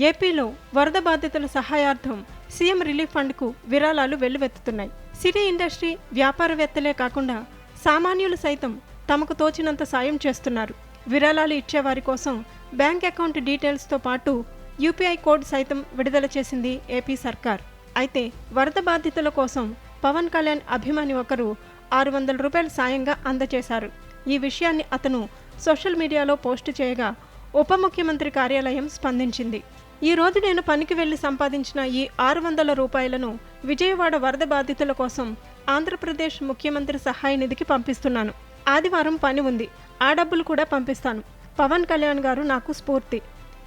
ఏపీలో వరద బాధితుల సహాయార్థం సీఎం రిలీఫ్ ఫండ్కు విరాళాలు వెల్లువెత్తుతున్నాయి. సిటీ ఇండస్ట్రీ వ్యాపారవేత్తలే కాకుండా సామాన్యులు సైతం తమకు తోచినంత సాయం చేస్తున్నారు. విరాళాలు ఇచ్చేవారి కోసం బ్యాంక్ అకౌంట్ డీటెయిల్స్తో పాటు యూపీఐ కోడ్ సైతం విడుదల చేసింది ఏపీ సర్కార్. అయితే వరద బాధితుల కోసం పవన్ కళ్యాణ్ అభిమాని ఒకరు ఆరు వందల రూపాయల సాయంగా అందజేశారు. ఈ విషయాన్ని అతను సోషల్ మీడియాలో పోస్టు చేయగా ఉప ముఖ్యమంత్రి కార్యాలయం స్పందించింది. ఈ రోజు నేను పనికి వెళ్ళి సంపాదించిన ఈ ఆరు వందల రూపాయలను విజయవాడ వరద బాధితుల కోసం ఆంధ్రప్రదేశ్ ముఖ్యమంత్రి సహాయ నిధికి పంపిస్తున్నాను. ఆదివారం పని ఉంది. ఆ డబ్బులు కూడా పంపిస్తాను. పవన్ కళ్యాణ్ గారు నాకు స్ఫూర్తి.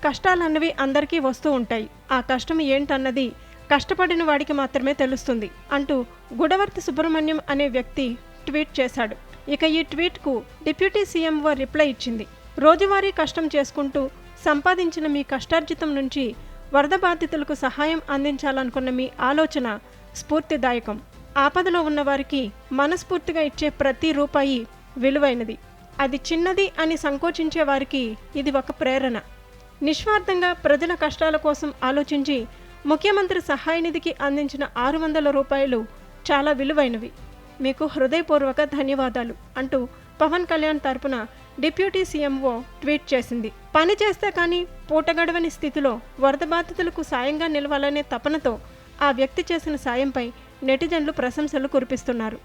కష్టాలన్నవి అందరికీ వస్తూ ఉంటాయి. ఆ కష్టం ఏంటన్నది కష్టపడిన వాడికి మాత్రమే తెలుస్తుంది అంటూ గుడవర్తి సుబ్రహ్మణ్యం అనే వ్యక్తి ట్వీట్ చేశాడు. ఇక ఈ ట్వీట్కు డిప్యూటీ సీఎంఓ రిప్లై ఇచ్చింది. రోజువారీ కష్టం చేసుకుంటూ సంపాదించిన మీ కష్టార్జితం నుంచి వరద బాధితులకు సహాయం అందించాలనుకున్న మీ ఆలోచన స్ఫూర్తిదాయకం. ఆపదలో ఉన్నవారికి మనస్ఫూర్తిగా ఇచ్చే ప్రతి రూపాయి విలువైనది. అది చిన్నది అని సంకోచించే వారికి ఇది ఒక ప్రేరణ. నిస్వార్థంగా ప్రజల కష్టాల కోసం ఆలోచించి ముఖ్యమంత్రి సహాయ నిధికి అందించిన ఆరు వందల రూపాయలు చాలా విలువైనవి. మీకు హృదయపూర్వక ధన్యవాదాలు అంటూ పవన్ కళ్యాణ్ తరపున డిప్యూటీ సీఎంఓ ట్వీట్ చేసింది. పని చేస్తే కానీ పూటగడవని స్థితిలో వరద బాధితులకు సాయంగా నిలవాలనే తపనతో ఆ వ్యక్తి చేసిన సాయంపై నెటిజన్లు ప్రశంసలు కురిపిస్తున్నారు.